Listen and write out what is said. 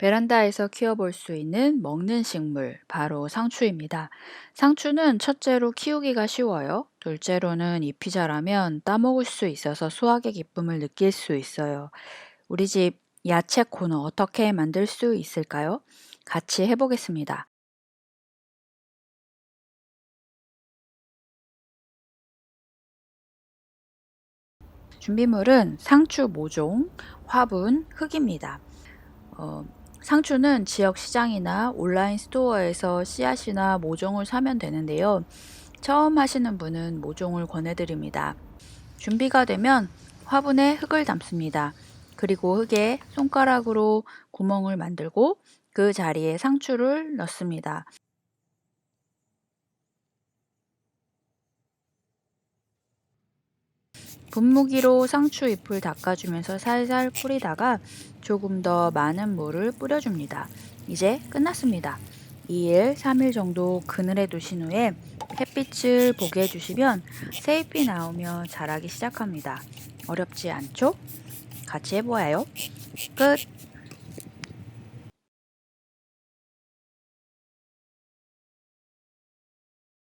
베란다에서 키워볼 수 있는 먹는 식물, 바로 상추입니다. 상추는 첫째로 키우기가 쉬워요. 둘째로는 잎이 자라면 따먹을 수 있어서 수확의 기쁨을 느낄 수 있어요. 우리 집 야채 코너 어떻게 만들 수 있을까요? 같이 해보겠습니다. 준비물은 상추 모종, 화분, 흙입니다. 어, 상추는 지역 시장이나 온라인 스토어에서 씨앗이나 모종을 사면 되는데요. 처음 하시는 분은 모종을 권해드립니다. 준비가 되면 화분에 흙을 담습니다. 그리고 흙에 손가락으로 구멍을 만들고 그 자리에 상추를 넣습니다. 분무기로 상추 잎을 닦아주면서 살살 뿌리다가 조금 더 많은 물을 뿌려줍니다. 이제 끝났습니다. 2일, 3일 정도 그늘에 두신 후에 햇빛을 보게 해주시면 새잎이 나오며 자라기 시작합니다. 어렵지 않죠? 같이 해보아요. 끝!